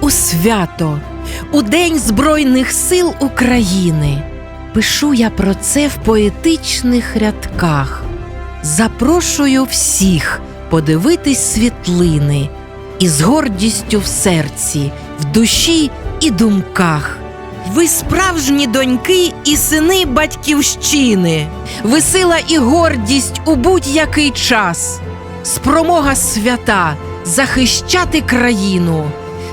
У свято, у День Збройних сил України. Пишу я про це в поетичних рядках. Запрошую всіх подивитись світлини і з гордістю в серці, в душі і думках. Ви справжні доньки і сини батьківщини, ви і гордість у будь-який час, спромога свята захищати країну.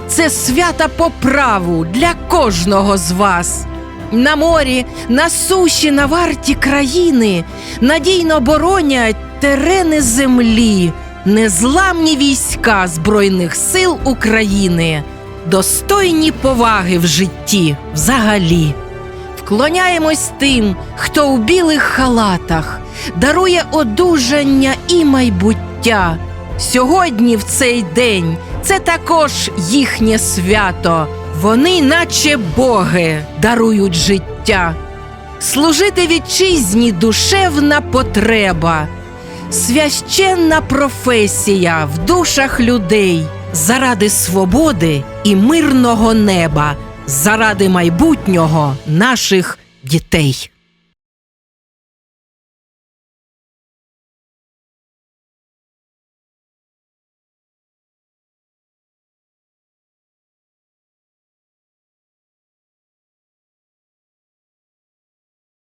Це свята по праву для кожного з вас. На морі, на суші, на варті країни надійно боронять терени землі, незламні війська Збройних сил України, достойні поваги в житті взагалі. Вклоняємось тим, хто у білих халатах дарує одужання і майбуття. Сьогодні, в цей день, це також їхнє свято. Вони, наче боги, дарують життя. Служити вітчизні душевна потреба, священна професія в душах людей заради свободи і мирного неба, заради майбутнього наших дітей.